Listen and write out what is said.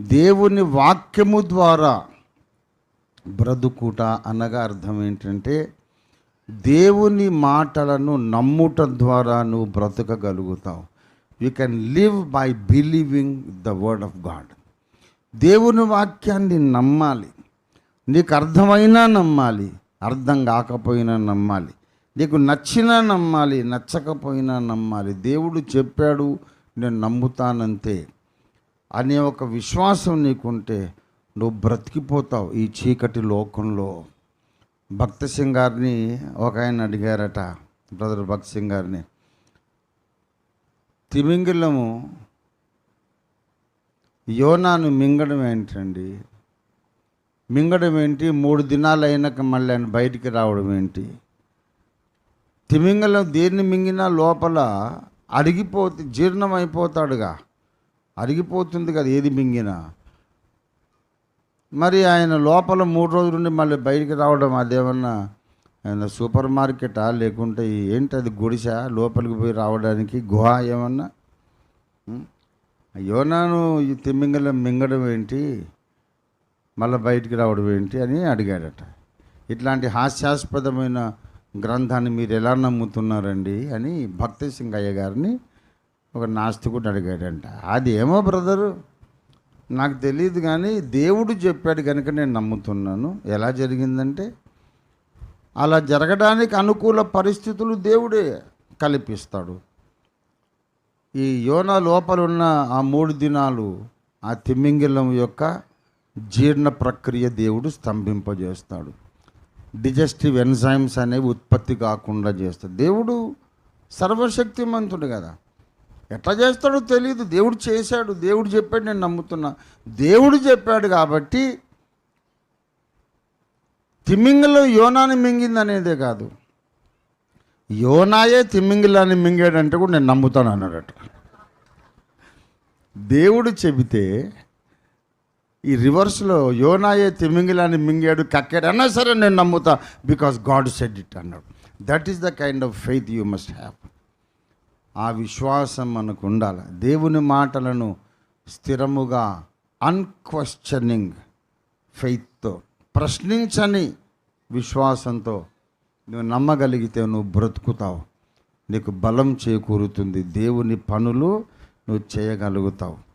దేవుని వాక్యము ద్వారా బ్రతుకుట అనగా అర్థం ఏంటంటే దేవుని మాటలను నమ్ముట ద్వారా నువ్వు బ్రతకగలుగుతావు. You can live by believing the word of God దేవుని వాక్యాన్ని నమ్మాలి. నీకు అర్థమైనా నమ్మాలి అర్థం కాకపోయినా నమ్మాలి. నీకు నచ్చినా నమ్మాలి నచ్చకపోయినా నమ్మాలి. దేవుడు చెప్పాడు నేను నమ్ముతానంతే. అనే ఒక విశ్వాసం నీకుంటే నువ్వు బ్రతికిపోతావు ఈ చీకటి లోకంలో. భక్త సింగ్ గారిని ఒక ఆయన అడిగారట బ్రదర్ భక్త్ సింగ్ గారిని. తిమింగిలము యోనాను మింగడం ఏంటండి? మింగడం ఏంటి? మూడు దినాలు అయినాక మళ్ళీ ఆయన బయటికి రావడం ఏంటి? తిమింగలం దేన్ని మింగినా లోపల అరిగిపోతే జీర్ణం అయిపోతాడుగా అరిగిపోతుంది కదా ఏది మింగినా. మరి ఆయన లోపల మూడు రోజుల నుండి మళ్ళీ బయటికి రావడం అదేమన్నా ఆయన సూపర్ మార్కెటా? లేకుంటే ఏంటి అది గుడిసా లోపలికి పోయి రావడానికి గుహ ఏమన్నా? అయ్యో యోనాను ఈ తిమ్మింగలం మింగడం ఏంటి? మళ్ళీ బయటికి రావడం ఏంటి అని అడిగాడట. ఇట్లాంటి హాస్యాస్పదమైన గ్రంథాన్ని మీరు ఎలా నమ్ముతున్నారండి అని భక్తి సింగయ్య గారిని ఒక నాస్తికుడు అడిగాడంట అది ఏమో బ్రదరు నాకు తెలియదు కానీ దేవుడు చెప్పాడు కనుక నేను నమ్ముతున్నాను. ఎలా జరిగిందంటే అలా జరగడానికి అనుకూల పరిస్థితులు దేవుడే కల్పిస్తాడు. ఈ యోన లోపల ఉన్న ఆ మూడు దినాలు ఆ తిమ్మింగిలం యొక్క జీర్ణ ప్రక్రియ దేవుడు స్తంభింపజేస్తాడు. డిజెస్టివ్ ఎన్జైమ్స్ అనేవి ఉత్పత్తి కాకుండా చేస్తాడు. దేవుడు సర్వశక్తిమంతుడు కదా. ఎట్లా చేస్తాడో తెలియదు దేవుడు చేశాడు. దేవుడు చెప్పాడు నేను నమ్ముతున్నా. దేవుడు చెప్పాడు కాబట్టి తిమ్మింగలో యోనాని మింగింది అనేదే కాదు. యోనాయే తిమ్మింగిలాన్ని మింగాడంటే కూడా నేను నమ్ముతాను అన్నాడట. దేవుడు చెబితే ఈ రివర్స్లో యోనాయే తిమ్మింగిలాన్ని మింగాడు కక్కాడు అన్నా సరే నేను నమ్ముతా బికాస్ గాడ్ సెడ్ ఇట్ అన్నాడు. That is the kind of faith you must have. ఆ విశ్వాసం మనకు ఉండాలి. దేవుని మాటలను స్థిరముగా అన్క్వశ్చనింగ్ ఫెయిత్తో ప్రశ్నించని విశ్వాసంతో నువ్వు నమ్మగలిగితే నువ్వు బ్రతుకుతావు. నీకు బలం చేకూరుతుంది. దేవుని పనులు నువ్వు చేయగలుగుతావు.